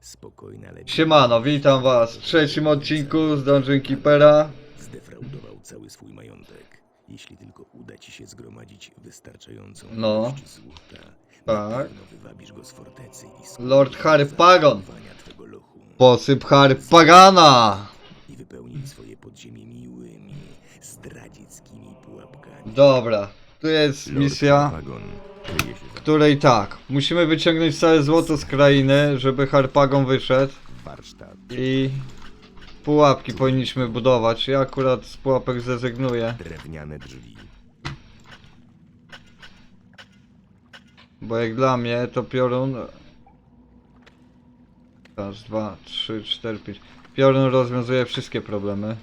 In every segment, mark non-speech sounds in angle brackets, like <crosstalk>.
Spokojna Siemano, witam was w trzecim odcinku z Dungeon Keepera. zdefraudował cały swój majątek. Jeśli tylko uda ci się zgromadzić wystarczającą No. ilość złota, Tak. pewno wywabisz go z fortecy i z Lord Harpagon. twego lochu Posyp Harpagana. i wypełnij swoje podziemie miłymi, zdradzieckimi pułapkami. Dobra, tu jest misja, której tak, musimy wyciągnąć całe złoto z krainy, żeby Harpagon wyszedł i pułapki powinniśmy budować. Ja akurat z pułapek zrezygnuję, Drewniane drzwi. bo jak dla mnie to piorun... Raz, dwa, trzy, cztery, pięć. Piorun rozwiązuje wszystkie problemy.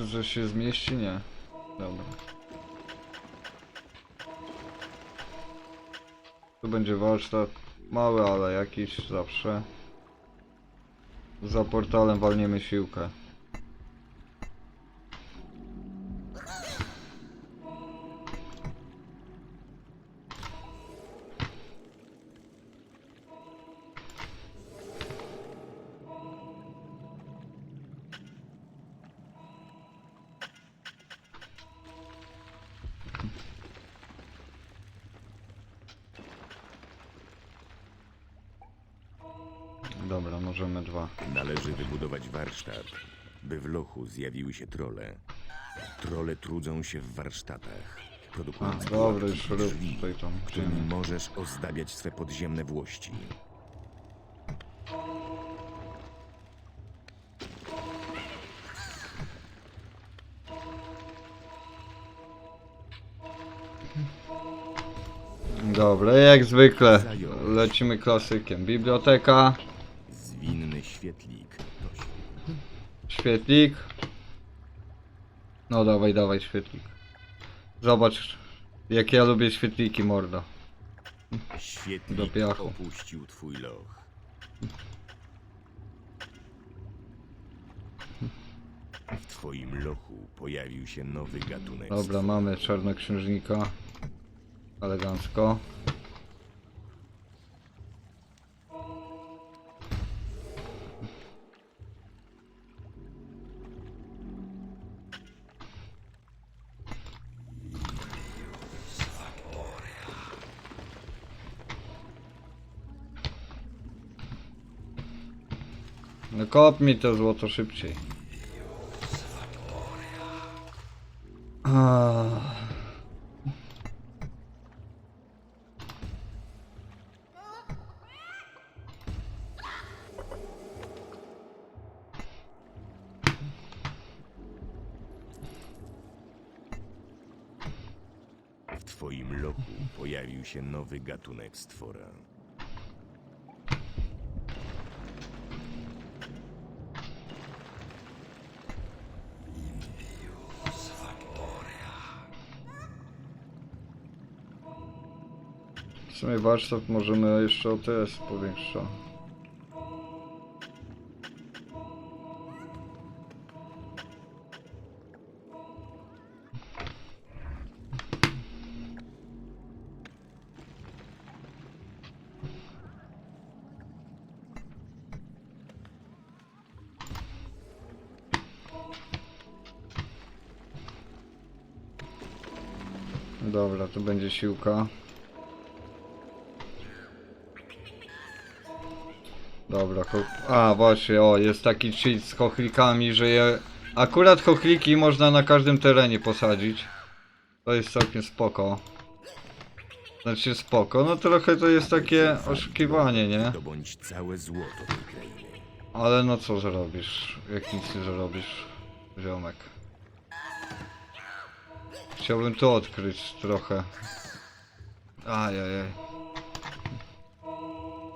Że się zmieści? Nie. Dobra. Tu będzie warsztat mały, ale jakiś zawsze. Za portalem walniemy siłkę. Dobra, możemy dwa. Należy wybudować warsztat, by w lochu zjawiły się trole. Trole trudzą się w warsztatach, A, produkując dobra, pułapki już i rób drzwi, tutaj tam. którymi możesz ozdabiać swe podziemne włości. Dobra, jak zwykle lecimy klasykiem. Biblioteka, świetlik to świetlik. No dawaj, dawaj świetlik. Zobacz, jak ja lubię świetliki, mordo. Świetlik Do piachu. opuścił twój loch. W twoim lochu pojawił się nowy gatunek. Dobra, mamy czarnoksiężnika. Elegancko. Kop mi to złoto szybciej. W twoim lochu pojawił się nowy gatunek stwora. W sumie warsztat możemy jeszcze o TS powiększa. Dobra, to będzie siłka. Dobra, cho... a właśnie, o, jest taki cheat z chochlikami, że je... Akurat chochliki można na każdym terenie posadzić. To jest całkiem spoko. Znaczy spoko, no trochę to jest takie oszukiwanie, nie? Ale no co zrobisz, jak nic nie zrobisz, ziomek. Chciałbym tu odkryć trochę. Ajajaj.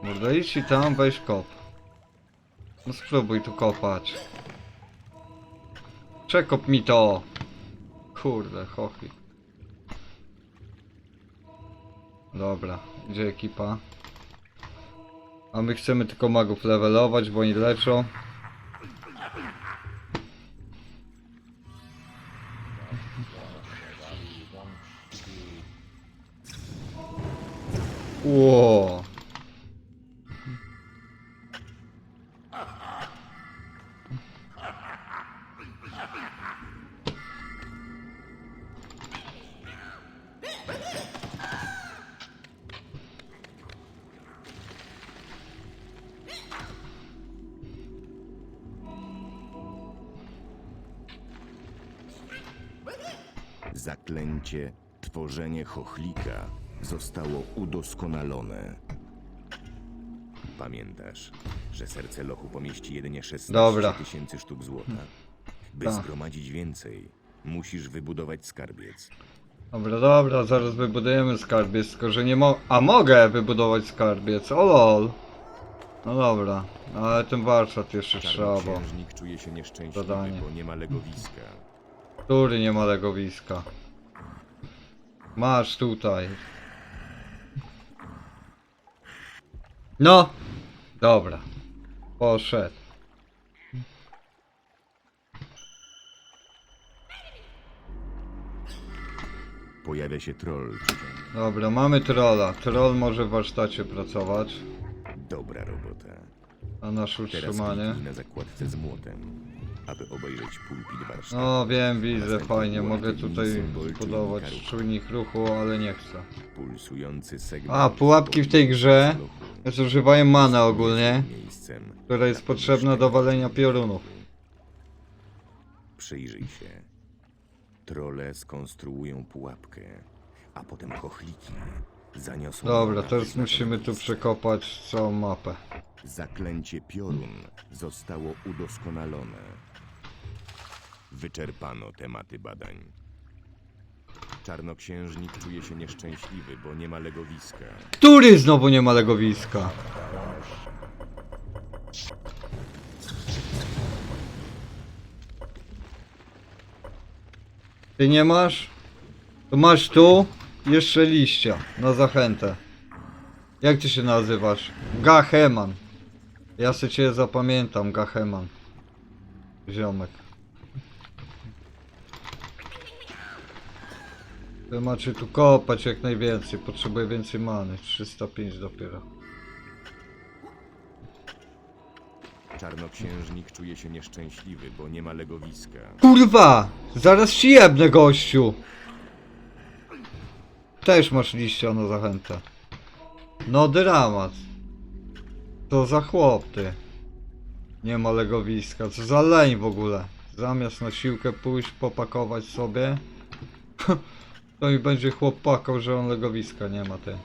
Mordo, idź i tam, weź kop. No spróbuj tu kopać. Przekop mi to! Kurde, chochy. Dobra, gdzie ekipa? A my chcemy tylko magów levelować, bo oni leczą. Ło. Zaklęcie tworzenie chochlika zostało udoskonalone. Pamiętasz, że serce lochu pomieści jedynie 16 Dobra. tysięcy sztuk złota. By Tak. zgromadzić więcej, musisz wybudować skarbiec. Dobra, dobra, zaraz wybudujemy skarbiec, tylko że nie mo... A mogę wybudować skarbiec, o lol. No dobra, ale ten warsztat jeszcze trzeba, bo... Czarnoksiężnik czuje się nieszczęśliwy, Zadanie. bo nie ma legowiska. Który nie ma legowiska? Masz tutaj. No! Dobra. Poszedł. Pojawia się troll. Dobra, mamy trolla. Troll może w warsztacie pracować. Dobra robota. A Teraz utrzymanie. kliknij na zakładce z młotem, aby obejrzeć pulpit warsztatu. No wiem, widzę, fajnie. Mogę tutaj zbudować czujnik ruchu, ale nie chcę. Pulsujący segment. A, pułapki w tej grze zużywają manę ogólnie, która jest potrzebna do walenia piorunów. Przyjrzyj się. Trole skonstruują pułapkę, a potem chochliki zaniosą. Dobra, teraz musimy tu przekopać całą mapę. Zaklęcie piorun zostało udoskonalone. Wyczerpano tematy badań. Czarnoksiężnik czuje się nieszczęśliwy, bo nie ma legowiska. Który znowu nie ma legowiska? Ty nie masz? To masz tu jeszcze liścia na zachętę. Jak ty się nazywasz? Gacheman. Ja sobie cię zapamiętam, Gacheman. Ziomek. Wy macie tu kopać jak najwięcej. Potrzebuję więcej many. 305 dopiero. Czarnoksiężnik czuje się nieszczęśliwy, bo nie ma legowiska. Kurwa! Zaraz ci jebnę gościu! Też masz liścia na zachętę. No dramat. Co za chłop ty. Nie ma legowiska. Co za leń w ogóle. Zamiast na siłkę pójść, popakować sobie. <laughs> To i będzie chłop pakał, że on legowiska nie ma ty.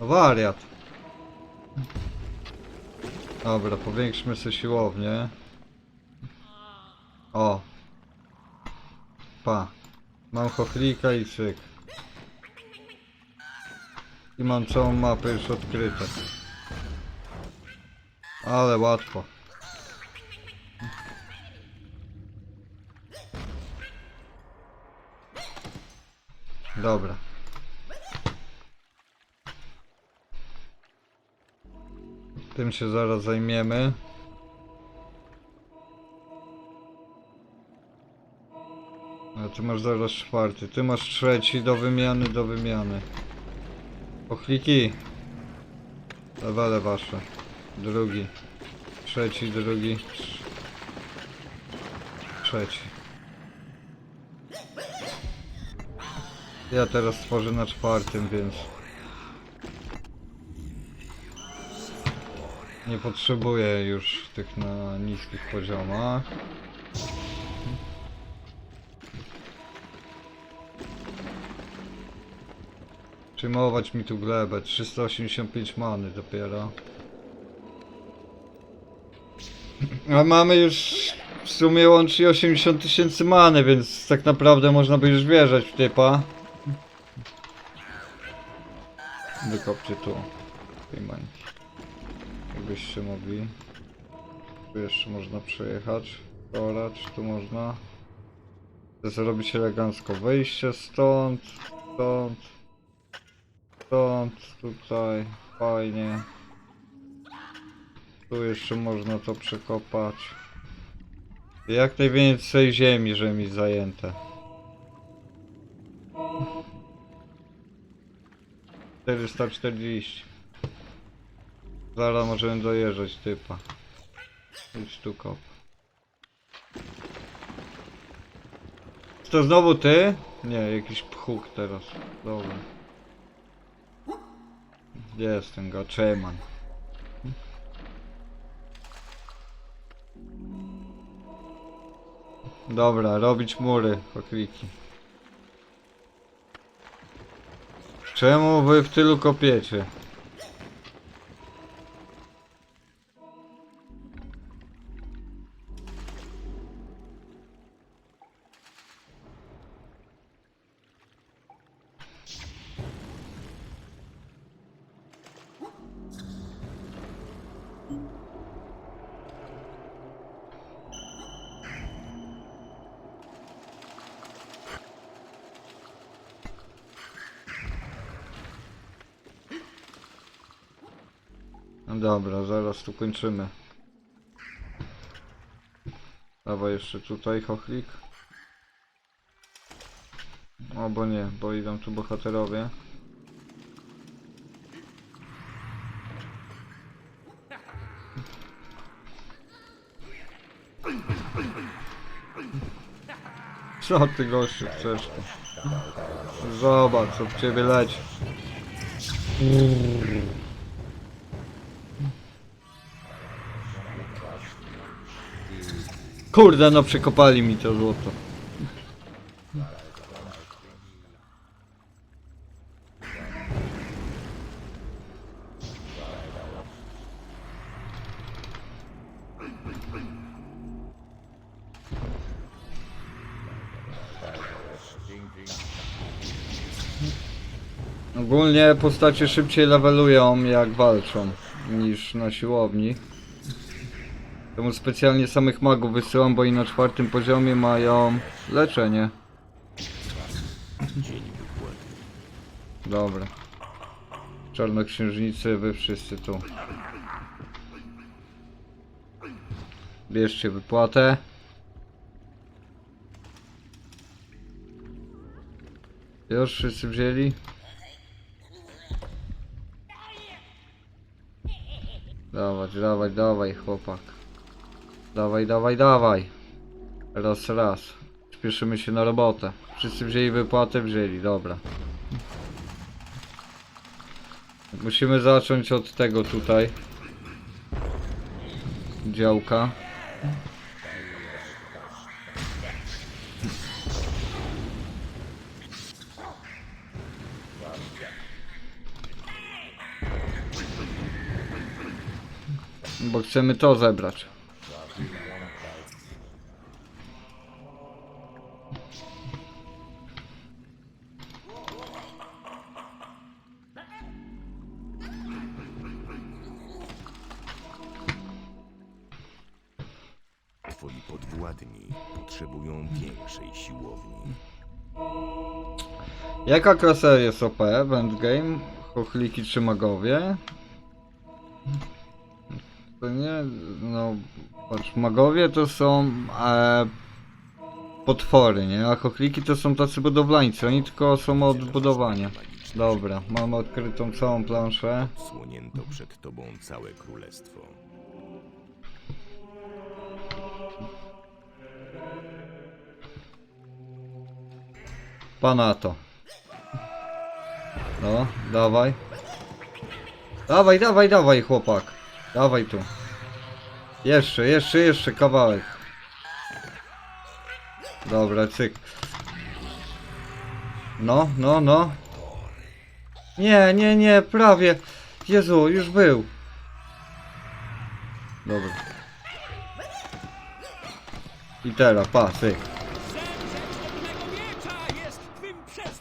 Wariat. Dobra, powiększmy sobie siłownię. O. Pa. Mam chochlika i cyk. I mam całą mapę już odkrytą. Ale łatwo. Dobra. Tym się zaraz zajmiemy. A ty masz zaraz czwarty. Ty masz trzeci do wymiany, do wymiany. Pochliki. Lewele wasze. Drugi. Trzeci, drugi. trz- Trzeci. Ja teraz tworzę na czwartym, więc... Nie potrzebuję już tych na niskich poziomach. Przyjmować mi tu glebę, 385 many dopiero. A mamy już w sumie łącznie 80 tysięcy many, więc tak naprawdę można by już wierzyć w typa. Wykopcie tu tej mańki. Jakbyście mogli. Tu jeszcze można przejechać. Orać, tu można. Zrobić elegancko wejście stąd, stąd, stąd, tutaj, fajnie. Tu jeszcze można to przekopać. Jak najwięcej ziemi, że mi zajęte. Czterysta czterdzieści. Zaraz możemy dojeżdżać typa. Idź tu kop. Czy To znowu ty? Nie, jakiś pchuk teraz. Dobra. Gdzie jest ten gaczeman? Dobra, robić mury, pokliki. Czemu wy w tylu kopiecie? Dobra, zaraz tu kończymy. Dawaj jeszcze tutaj chochlik. O, bo nie, bo idą tu bohaterowie. Co ty gościu chcesz? Zobacz, co w ciebie leci. Kurde, no przekopali mi to złoto. Ogólnie postacie szybciej levelują jak walczą niż na siłowni. Temu specjalnie samych magów wysyłam, bo oni na czwartym poziomie mają leczenie. Dobra. Czarnoksiężnicy, wy wszyscy tu. Bierzcie wypłatę. Już wszyscy wzięli? Dawać, dawać, dawaj chłopak. Dawaj, dawaj, dawaj. Raz, raz. Spieszymy się na robotę. Wszyscy wzięli wypłatę, wzięli, dobra. Musimy zacząć od tego tutaj. Działka. Bo chcemy to zebrać. Potrzebują większej siłowni. Jaka klasa jest OP w endgame? Chochliki czy magowie? To nie, no, patrz, magowie to są e, potwory, nie? A chochliki to są tacy budowlańcy, oni tylko są od budowania. Dobra, mamy odkrytą całą planszę. Odsłonięto przed tobą całe królestwo. Pana to. No, dawaj. Dawaj, dawaj, dawaj, chłopak. Dawaj tu. Jeszcze, jeszcze, jeszcze kawałek. Dobra, cyk. No, no, no. Nie, nie, nie, prawie. Jezu, już był. Dobra. I teraz, pa, syk.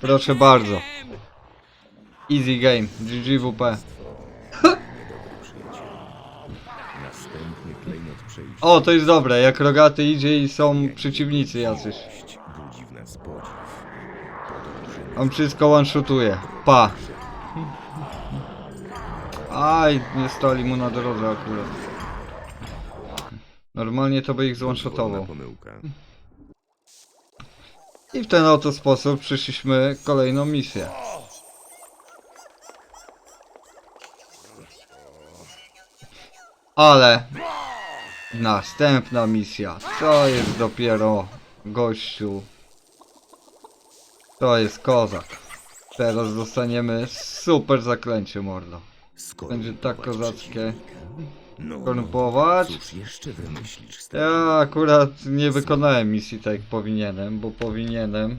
Proszę bardzo. Easy game, GGWP. O, to jest dobre, jak rogaty idzie i są przeciwnicy jacyś. On wszystko one-shootuje. Pa. Aj, nie stali mu na drodze akurat. Normalnie to by ich pomyłka. I w ten oto sposób przyszliśmy kolejną misję. Ale następna misja. To jest dopiero gościu. To jest kozak. Teraz dostaniemy super zaklęcie mordo. Będzie tak kozackie. No, Korumpować. Cóż jeszcze wymyślisz z tego? Ja akurat nie wykonałem misji tak jak powinienem, bo powinienem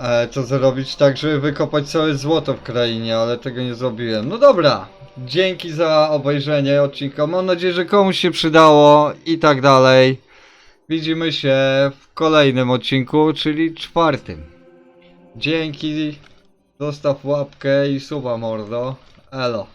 e, to zrobić tak, żeby wykopać całe złoto w krainie, ale tego nie zrobiłem. No dobra, dzięki za obejrzenie odcinka, mam nadzieję, że komuś się przydało i tak dalej. Widzimy się w kolejnym odcinku, czyli czwartym. Dzięki, zostaw łapkę i suba mordo. Elo.